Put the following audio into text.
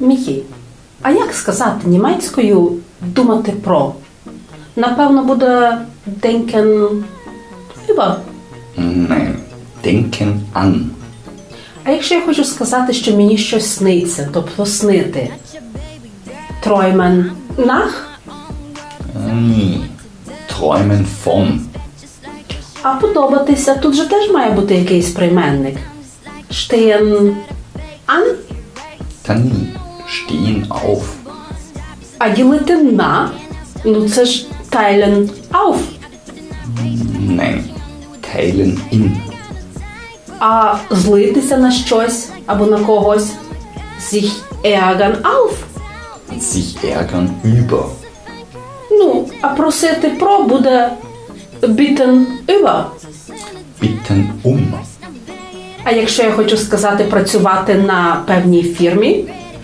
Міхі, а як сказати німецькою думати про? Напевно, буде denken über. Nein. Denken an. А якщо я хочу сказати, що мені щось сниться, тобто снити? Träumen nach? Nie. Träumen von. А подобатися тут же теж має бути якийсь прийменник. Stehen an, Та ні. Stehen auf. а ділити на, ну це ж teilen auf. Nein. Teilen in. А злитися на щось або на когось. Sich ärgern auf. Sich ärgern über. Ну, а просити про буде bitten über. Bitten um. А якщо я хочу сказати працювати на певній фірмі,